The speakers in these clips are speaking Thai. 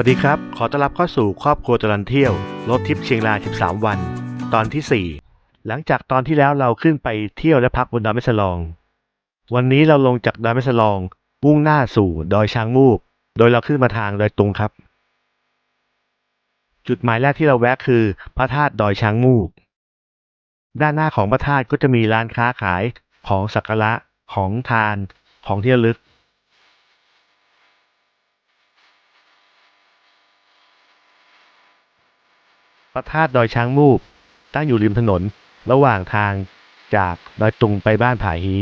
วัสดีครับ ขอต้อนรับเข้าสู่ครอบครัวตลอดเที่ยวรถทริปเชียงราย 13 วัน ตอนที่ 4 หลังจากตอนที่แล้วเราขึ้นไปเที่ยวและพักบนดอยแม่สลอง วันนี้เราลงจากดอยแม่สลอง มุ่งหน้าสู่ดอยช้างมูก โดยเราขึ้นมาทางดอยตุงครับ จุดหมายแรกที่เราแวะคือ พระธาตุดอยช้างมูก ด้านหน้าของพระธาตุก็จะมีร้านค้าขายของสักการะของทานของที่ระลึก พระธาตุดอยช้างมูบตั้งอยู่ริมถนนระหว่างทางจากดอยตุงไปบ้านผาฮี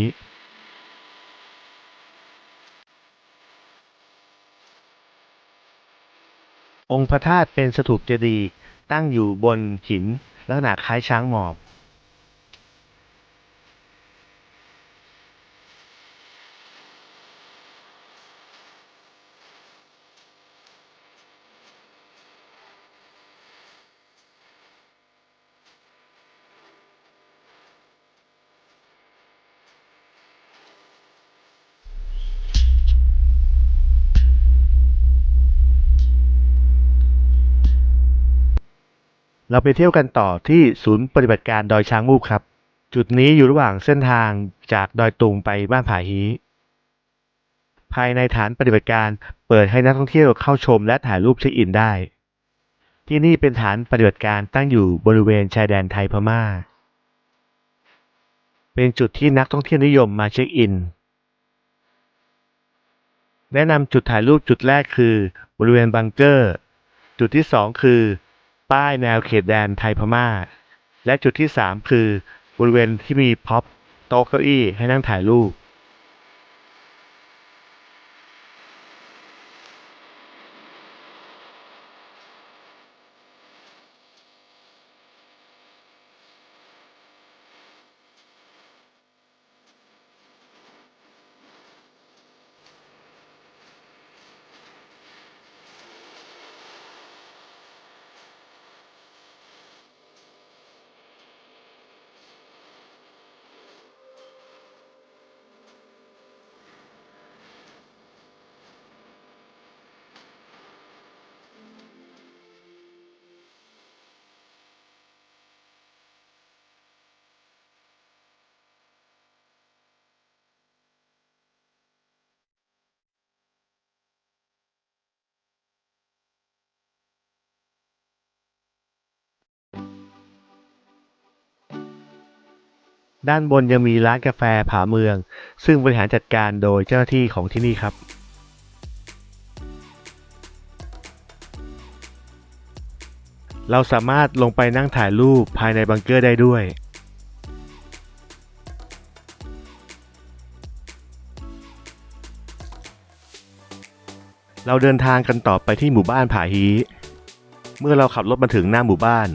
องค์พระธาตุเป็นสถูปเจดีย์ตั้งอยู่บนหินลักษณะคล้ายช้างหมอบ เราไปเที่ยวกันต่อที่ศูนย์ปฏิบัติการดอยช้างมูกครับ จุดนี้อยู่ระหว่างเส้นทางจากดอยตุงไปบ้านผาฮีภายในฐานปฏิบัติการเปิดให้นักท่องเที่ยวเข้าชมและถ่ายรูปเช็คอินได้ ที่นี่เป็นฐานปฏิบัติการตั้งอยู่บริเวณชายแดนไทยพม่า เป็นจุดที่นักท่องเที่ยวนิยมมาเช็คอิน แนะนำจุดถ่ายรูปจุดแรกคือ บริเวณบังเกอร์ จุดที่สองคือ ป้ายแนวเขตแดนไทยพม่า และจุดที่ 3 คือบริเวณที่มีพ็อปโต๊ะเก้าอี้ให้นั่งถ่ายรูป ด้านบนยังมีร้านกาแฟผาเมือง ซึ่งบริหารจัดการโดยเจ้าหน้าที่ของที่นี่ครับ เราสามารถลงไปนั่งถ่ายรูปภายในบังเกอร์ได้ด้วย เราเดินทางกันต่อไปที่หมู่บ้านผาฮีเมื่อเราขับรถมาถึงหน้าหมู่บ้าน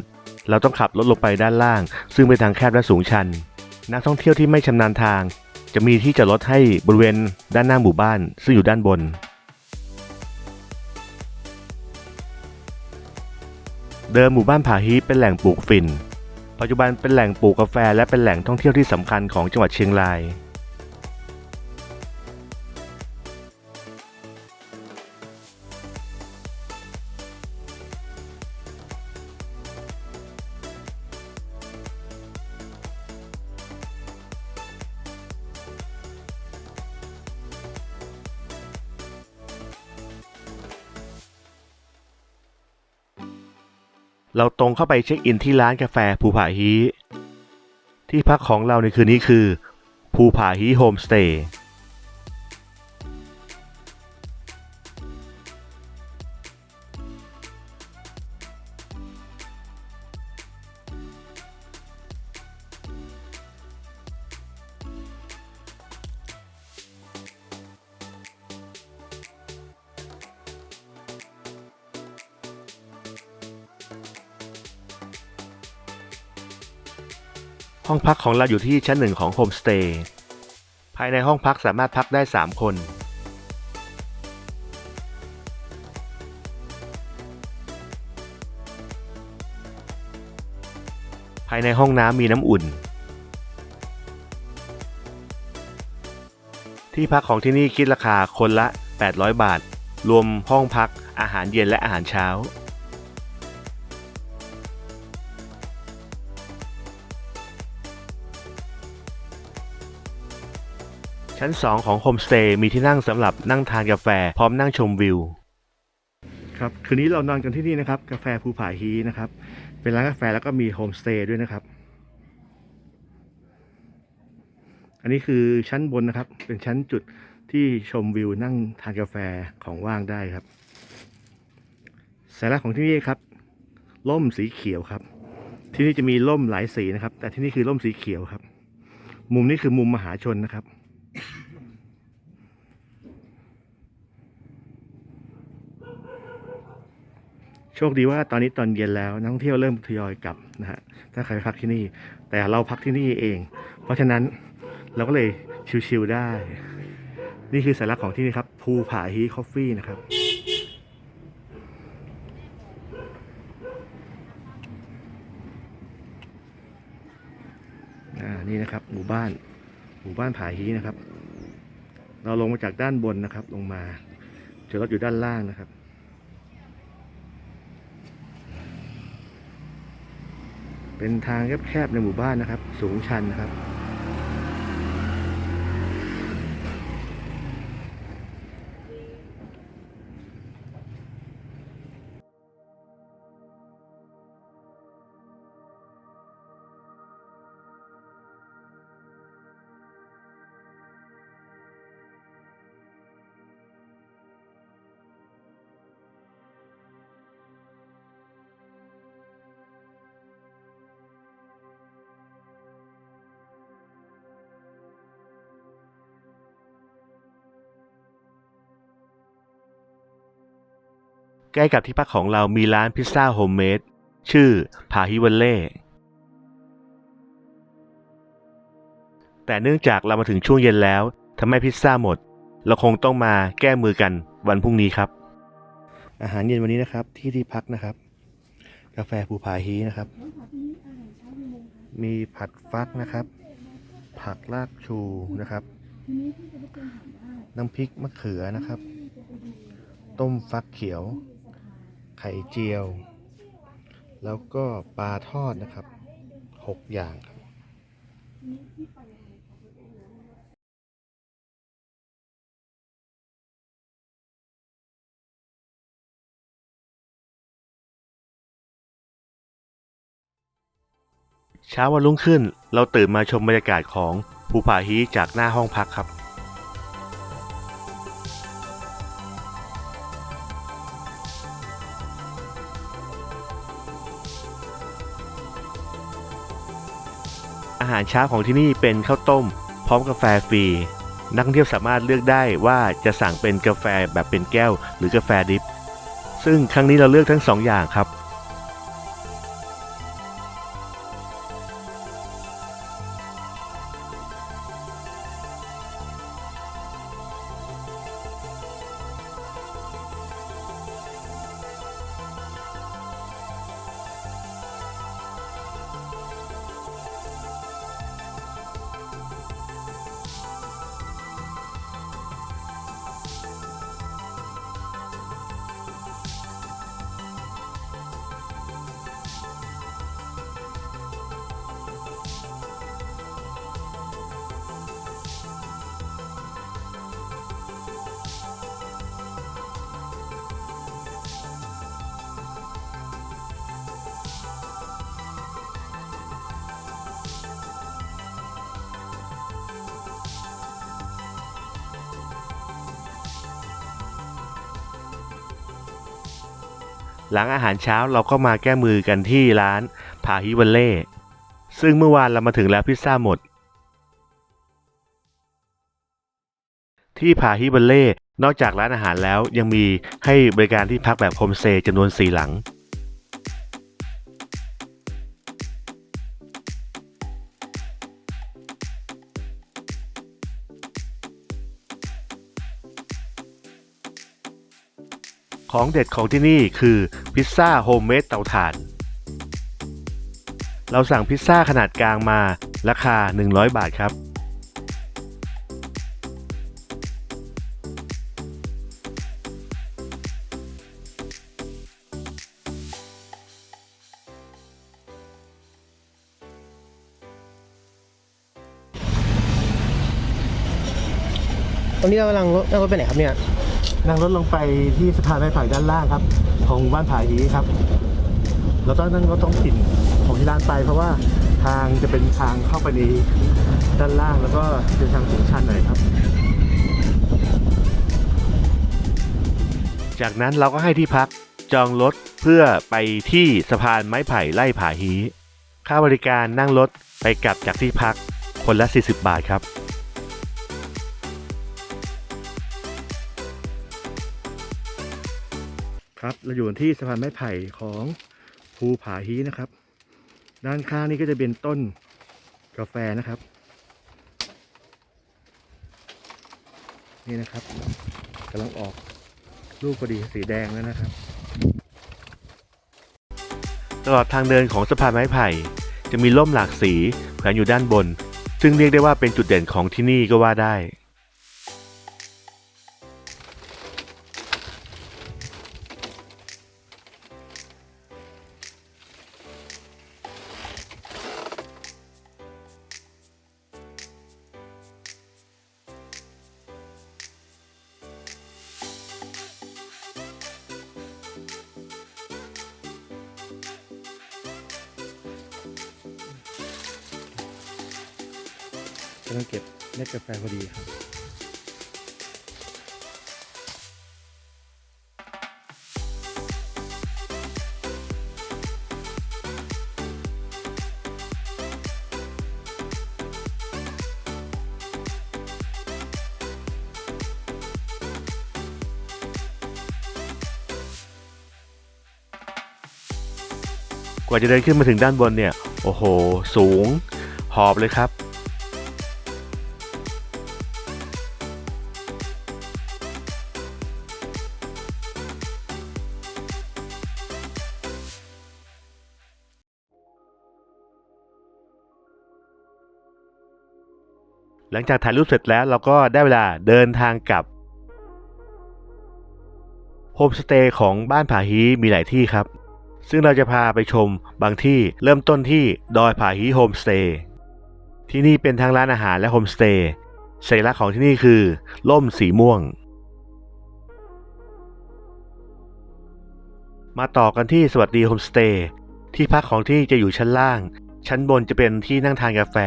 เราต้องขับรถลงไปด้านล่าง ซึ่งเป็นทางแคบและสูงชัน นักท่องเที่ยวที่ไม่ชำนาญทาง จะมีที่จอดรถให้บริเวณด้านหน้าหมู่บ้าน ซึ่งอยู่ด้านบน เดิมหมู่บ้านผาฮีเป็นแหล่งปลูกฝิ่น ปัจจุบันเป็นแหล่งปลูกกาแฟและเป็นแหล่งท่องเที่ยวที่สำคัญของจังหวัดเชียงราย เราตรงเข้าไปเช็คอินที่ร้านกาแฟภูผาฮีที่พักของเราในคืนนี้คือภูผาฮีโฮมสเตย์ ห้องพักของเราอยู่ที่ชั้นหนึ่งของโฮมสเตย์ ภายในห้องพักสามารถพักได้ 3 คน ภายในห้องน้ำมีน้ำอุ่น ที่พักของที่นี่คิดราคาคนละ 800 บาท รวมห้องพักอาหารเย็นและอาหารเช้า ชั้น 2 ของโฮมสเตย์มีที่นั่งสำหรับนั่งทานกาแฟ พร้อมนั่งชมวิว ครับคืนนี้เรานอนกันที่นี่นะครับ กาแฟภูผาฮีนะครับ เป็นร้านกาแฟแล้วก็มีโฮมสเตย์ด้วยนะครับ อันนี้คือชั้นบนนะครับ เป็นชั้นจุดที่ชมวิวนั่งทานกาแฟของว่างได้ครับสัญลักษณ์ของที่นี่ครับร่มสีเขียวครับ ที่นี่จะมีร่มหลายสีนะครับ แต่ที่นี่คือร่มสีเขียวครับ มุมนี้คือมุมมหาชนนะครับ โชคดีว่าตอนนี้ตอนเย็นแล้วนักท่องเที่ยวเริ่มทยอยกลับนะฮะถ้าใครพักที่นี่ แต่เราพักที่นี่เอง เพราะฉะนั้นเราก็เลยชิลๆได้ นี่คือสัญลักษณ์ของที่นี่ครับภูผาฮีคอฟฟี่นะครับนี่นะครับหมู่บ้านหมู่บ้านผาฮีนะครับ เราลงมาจากด้านบนนะครับ ลงมาเจอรถอยู่ด้านล่างนะครับ เป็นทางแคบๆในหมู่บ้านนะครับ สูงชันนะครับ ใกล้กับที่พักของเรามีร้านพิซซ่าโฮมเมดชื่อพาฮิวันเล่ แต่เนื่องจากเรามาถึงช่วงเย็นแล้วทำให้พิซซ่าหมด เราคงต้องมาแก้มือกันวันพรุ่งนี้ครับ อาหารเย็นวันนี้นะครับที่ที่พักนะครับ กาแฟภูผาฮีนะครับ มีผัดฟักนะครับ ผักลากชูนะครับ น้ำพริกมะเขือนะครับ ต้มฟักเขียว ไข่เจียว แล้วก็ปลาทอดนะครับหกอย่างครับเช้าวันรุ่งขึ้น เราตื่นมาชมบรรยากาศของภูผาฮีจากหน้าห้องพักครับ หารเช้าของที่นี่เป็นข้าวต้ม พร้อมกาแฟฟรี นักท่องเที่ยวสามารถเลือกได้ว่าจะสั่งเป็นกาแฟแบบเป็นแก้ว หรือกาแฟดิบ ซึ่งครั้งนี้เราเลือกทั้งสองอย่างครับ หลังอาหารเช้าเราก็มาแก้มือกันที่ร้านพาฮิวันเล่ ซึ่งเมื่อวานเรามาถึงแล้วพิซซ่าหมด ที่พาฮิวันเล่ นอกจากร้านอาหารแล้วยังมีให้บริการที่พักแบบโฮมสเตย์จำนวน 4 หลัง ของเด็ดของที่นี่คือพิซซ่าโฮมเมดเตาถ่าน เราสั่งพิซซ่าขนาดกลางมาราคา 100 บาทครับ ตอนนี้เรากำลังนั่งรถไปไหนครับเนี่ย นั่งรถลงไปที่สะพานไม้ไผ่ด้านล่างครับ ของหมู่บ้านผาฮีครับ เราต้องนั่งรถท้องถิ่นของที่ร้านไป เพราะว่าทางจะเป็นทางเข้าไปในด้านล่างแล้วก็เป็นทางสูงชันหน่อยครับ จากนั้นเราก็ให้ที่พักจองรถเพื่อไปที่สะพานไม้ไผ่ไล่ผาฮีค่าบริการนั่งรถไปกลับจากที่พักคนละ 40 บาทครับ ครับเราอยู่ที่สะพานไม้ไผ่ของภูผาฮีนะครับ ด้านข้างนี่ก็จะเป็นต้นกาแฟนะครับ นี่นะครับกำลังออกลูกพอดีสีแดงแล้วนะครับ ตลอดทางเดินของสะพานไม้ไผ่ จะมีร่มหลากสีแขวนอยู่ด้านบน ซึ่งเรียกได้ว่าเป็นจุดเด่นของที่นี่ก็ว่าได้ ว่าจะเดินขึ้นมาถึงด้านบนเนี่ย โอ้โห สูง หอบเลยครับ หลังจากถ่ายรูปเสร็จแล้วเราก็ได้เวลาเดินทางกลับโฮมสเตย์ของบ้านผาฮีมีหลายที่ครับ ซึ่งเราจะพาไปชมบางที่เริ่มต้นที่ดอยผาฮีโฮมสเตย์ที่นี่เป็นทั้งร้านอาหารและโฮมสเตย์สัญลักษณ์ของที่นี่คือล่มสีม่วง มาต่อกันที่สวัสดีโฮมสเตย์ที่พักของที่จะอยู่ชั้นล่าง ชั้นบนจะเป็นที่นั่งทานกาแฟ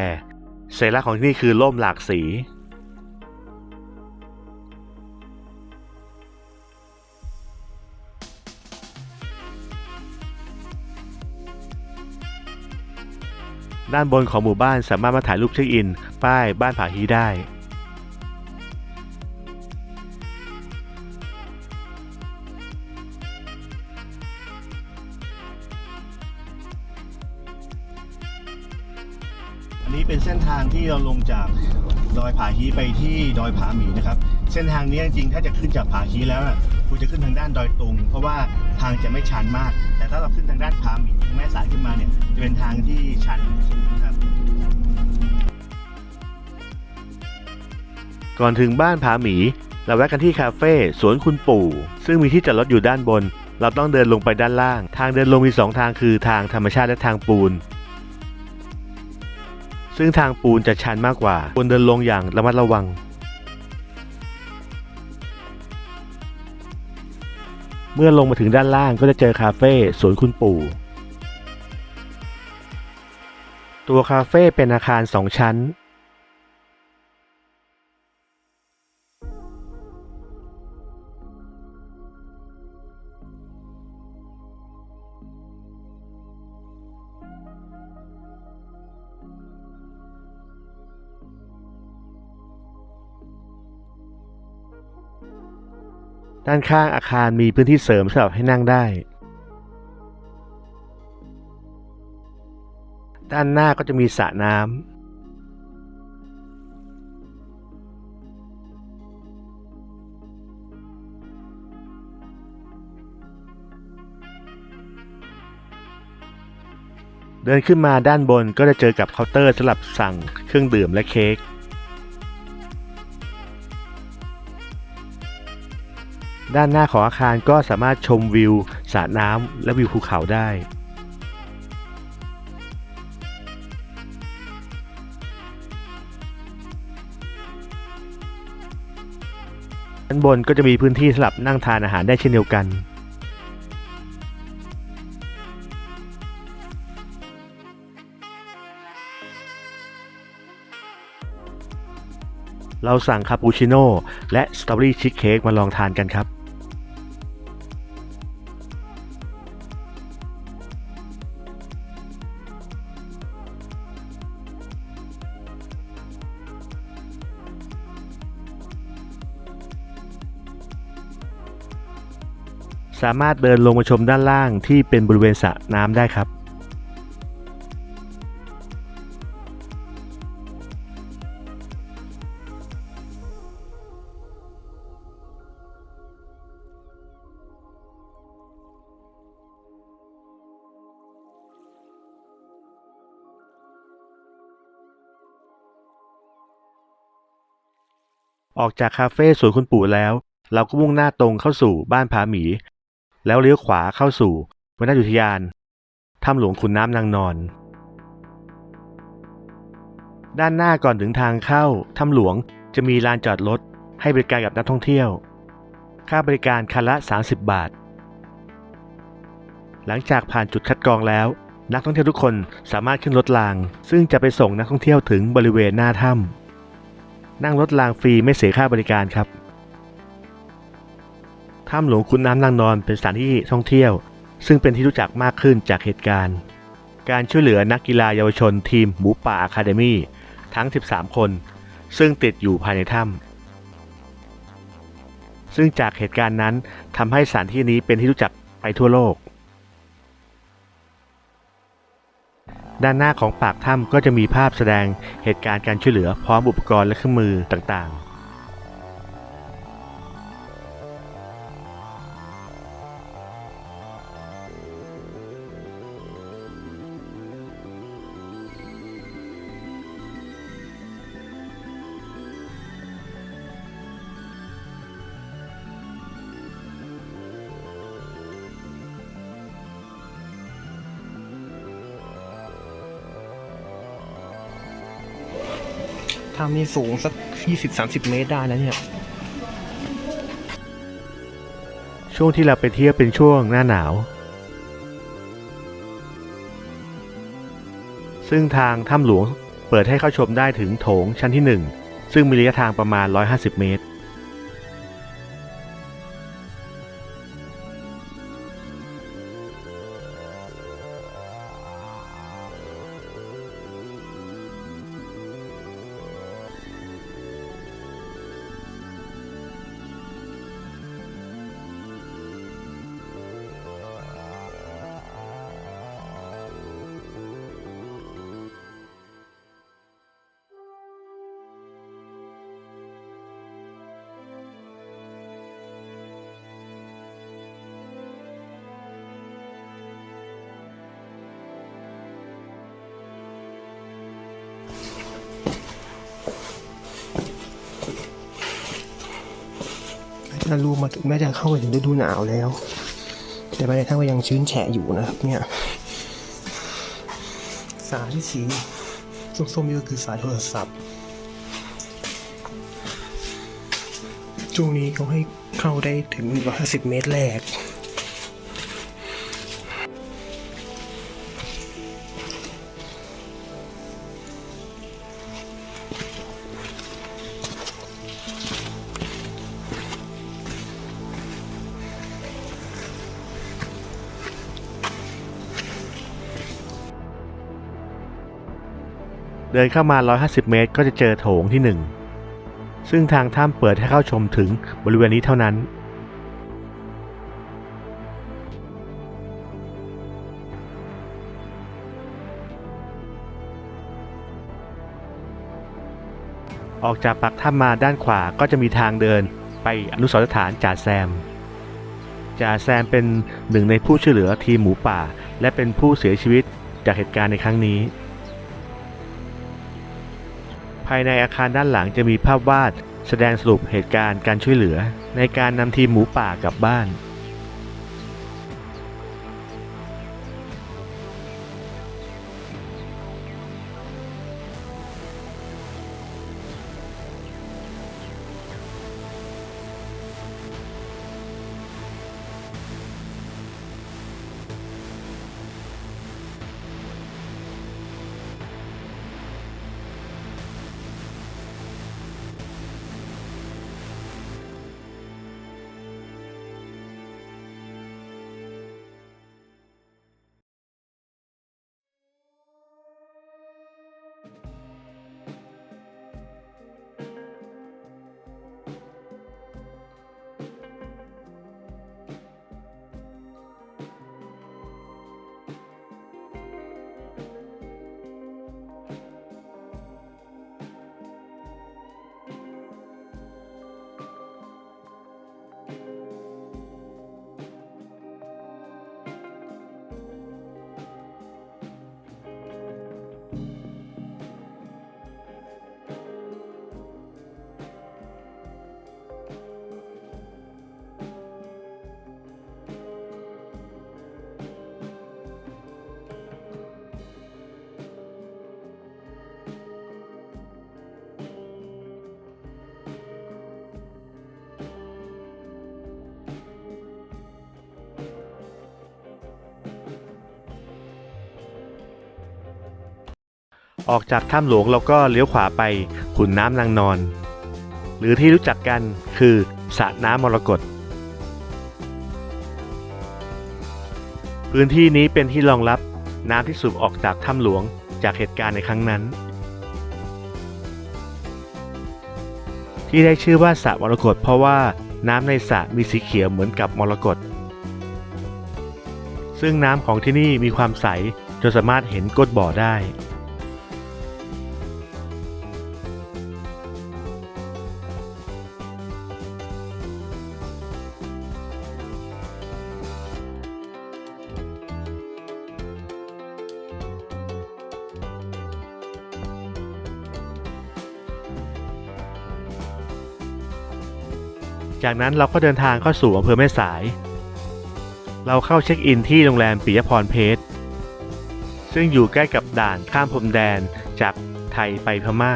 สัญลักษณ์ของที่นี่คือร่มหลากสี ด้านบนของหมู่บ้านสามารถมาถ่ายรูปเช็คอิน ป้ายบ้านผาฮีได้ อันนี้เป็นเส้นทางที่เราลงจากดอยผาฮีไปที่ดอยผาหมีนะครับ เส้นทางนี้จริงๆถ้าจะขึ้นจากผาฮีแล้วนะคุณจะขึ้นทางด้านดอยตุง เพราะว่าทางจะไม่ชันมาก แต่ถ้าเราขึ้นทางด้านผาหมีแม่สายขึ้นมาเนี่ยจะเป็นทางที่ชันสูงครับก่อนถึงบ้านผาหมี เราแวะกันที่คาเฟ่สวนคุณปู่ ซึ่งมีที่จอดรถอยู่ด้านบน เราต้องเดินลงไปด้านล่าง ทางเดินลงมีสองทางคือทางธรรมชาติและทางปูน ซึ่งทางปูนจะชันมากกว่าควรเดินลงอย่างระมัดระวัง เมื่อลงมาถึงด้านล่างก็จะเจอคาเฟ่สวนคุณปู่ ตัวคาเฟ่เป็นอาคารสองชั้น ด้านข้างอาคารมีพื้นที่เสริมสำหรับให้นั่งได้ ด้านหน้าก็จะมีสระน้ำเดินขึ้นมาด้านบนก็จะเจอกับเคาน์เตอร์สำหรับสั่งเครื่องดื่มและเค้ก ด้านหน้าของอาคารก็สามารถชมวิวสระน้ำและวิวภูเขาได้พชั้นบนก็จะมีพื้นที่สำหรับนั่งทานอาหารได้เช่นเดียวกันเราสั่งคาปูชิโน่และสตรอเบอรี่ชีสเค้กมาลองทานกันครับ สามารถเดินลงมาชมด้านล่างที่เป็นบริเวณสระน้ำได้ครับ ออกจากคาเฟ่สวนคุณปู่แล้ว เราก็มุ่งหน้าตรงเข้าสู่บ้านผาหมี แล้วเลี้ยวขวาเข้าสู่วรรณอุทยานถ้ำหลวงขุนน้ำนางนอน ด้านหน้าก่อนถึงทางเข้าถ้ำหลวงจะมีลานจอดรถให้บริการกับนักท่องเที่ยว ค่าบริการคันละ 30 บาท หลังจากผ่านจุดคัดกรองแล้ว นักท่องเที่ยวทุกคนสามารถขึ้นรถราง ซึ่งจะไปส่งนักท่องเที่ยวถึงบริเวณหน้าถ้ำนั่งรถรางฟรีไม่เสียค่าบริการครับ ถ้ำหลวงขุนน้ำนางนอนเป็นสถานที่ท่องเที่ยว ซึ่งเป็นที่รู้จักมากขึ้นจากเหตุการณ์ การช่วยเหลือนักกีฬาเยาวชนทีมหมูป่าอะคาเดมี่ทั้ง 13 คน ซึ่งติดอยู่ภายในถ้ำซึ่งจากเหตุการณ์นั้นทำให้สถานที่นี้เป็นที่รู้จักไปทั่วโลก ด้านหน้าของปากถ้ำก็จะมีภาพแสดงเหตุการณ์การช่วยเหลือพร้อมอุปกรณ์และเครื่องมือต่างๆ ถ้ามีสูงสักยี่สิบสามสิบเมตรได้นะเนี่ย ช่วงที่เราไปเที่ยวเป็นช่วงหน้าหนาว ซึ่งทางถ้ำหลวงเปิดให้เข้าชมได้ถึงโถงชั้นที่ 1 ซึ่งมีระยะทางประมาณ 150 เมตร ถ้ารูมาถึงแม้จะเข้าไปถึงฤดูหนาวแล้ว แต่บางท่านก็ยังชื้นแฉะอยู่นะครับเนี่ย สายที่สีส้มๆนี่ก็คือสายโทรศัพท์ช่วงนี้เขาให้เข้าได้ถึง150 เมตรแรก เดินเข้ามา 150 เมตร ก็จะเจอโถงที่ 1 ซึ่งทางถ้ำเปิดให้เข้าชมถึงบริเวณนี้เท่านั้น ออกจากปากถ้ำมาด้านขวาก็จะมีทางเดินไปอนุสรณ์สถานจ่าแซมจ่าแซมเป็นหนึ่งในผู้ช่วยเหลือทีมหมูป่า และเป็นผู้เสียชีวิตจากเหตุการณ์ในครั้งนี้ ภายในอาคารด้านหลังจะมีภาพวาด แสดงสรุปเหตุการณ์การช่วยเหลือ ในการนำทีมหมูป่ากลับบ้าน ออกจากถ้ำหลวงเราก็เลี้ยวขวาไปขุนน้ำนางนอน หรือที่รู้จักกันคือสระน้ำมรกตพื้นที่นี้เป็นที่รองรับน้ำที่สูบออกจากถ้ำหลวงจากเหตุการณ์ในครั้งนั้น ที่ได้ชื่อว่าสระมรกตเพราะว่าน้ำในสระมีสีเขียวเหมือนกับมรกตซึ่งน้ำของที่นี่มีความใสจนสามารถเห็นก้นบ่อได้ จากนั้นเราก็เดินทางเข้าสู่อำเภอแม่สาย เราเข้าเช็คอินที่โรงแรมปิยพรเพชร ซึ่งอยู่ใกล้กับด่านข้ามพรมแดนจากไทยไปพม่า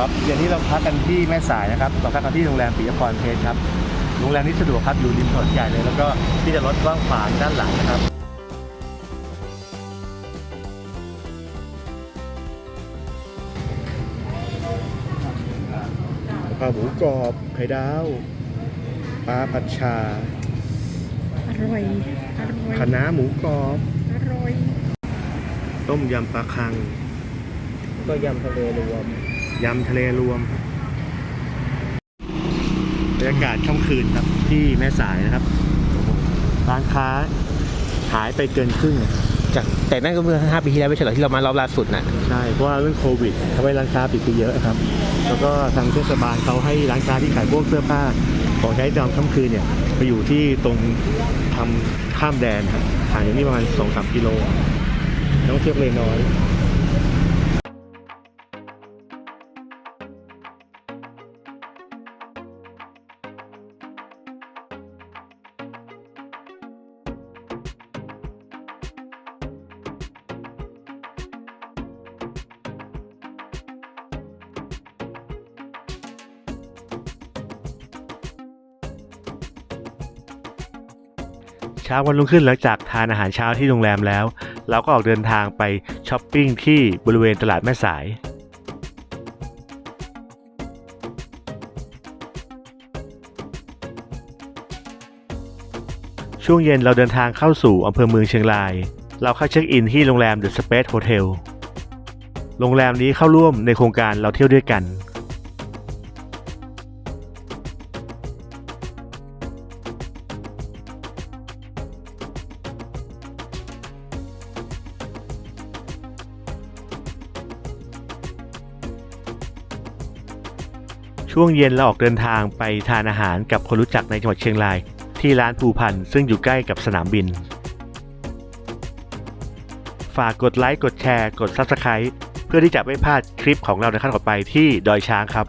ครับอย่างที่เราพักกันที่แม่สายนะครับเราพักกันที่โรงแรมปิยพรเพชรครับโรงแรมนี้สะดวกครับอยู่ริมถนนใหญ่เลย แล้วก็ที่จะรถกว้างขวางด้านหลังนะครับข้าวหมูกรอบไข่ดาวปลาผัดชา อร่อยอร่อยคะน้าหมูกรอบ อร่อย ต้มยำปลาคัง ก็ยำทะเลรวม ยำทะเลรวมบรรยากาศค่ำคืนครับที่แม่สายนะครับร้านค้าหายไปเกินครึ่งจากแต่นั่นก็เมื่อ5ปีที่แล้วไม่ใช่หรอที่เรามารอบล่าสุดน่ะใช่เพราะว่าเรื่องโควิดทำให้ร้านค้าปิดไปเยอะครับ แล้วก็ทางเทศบาลเขาให้ร้านค้าที่ขายพวกเสื้อผ้าของใช้จอมค่ำคืนเนี่ยไปอยู่ที่ตรงทำข้ามแดนครับห่างจากนี่ประมาณสองสามกิโลต้องเที่ยวเลยน้อย ช้าวันรุ่งขึ้นหลังจากทานอาหารเช้าที่โรงแรมแล้ว เราก็ออกเดินทางไปช้อปปิ้งที่บริเวณตลาดแม่สาย ช่วงเย็นเราเดินทางเข้าสู่อำเภอเมืองเชียงราย เราเข้าเช็คอินที่โรงแรม The Space Hotel โรงแรมนี้เข้าร่วมในโครงการเราเที่ยวด้วยกัน ช่วงเย็นเราออกเดินทางไปทานอาหารกับคนรู้จักในจังหวัดเชียงราย ที่ร้านภูพันธ์ซึ่งอยู่ใกล้กับสนามบิน ฝากกดไลค์กดแชร์ กด Subscribe เพื่อที่จะไม่พลาดคลิปของเราในขั้นต่อไปที่ดอยช้างครับ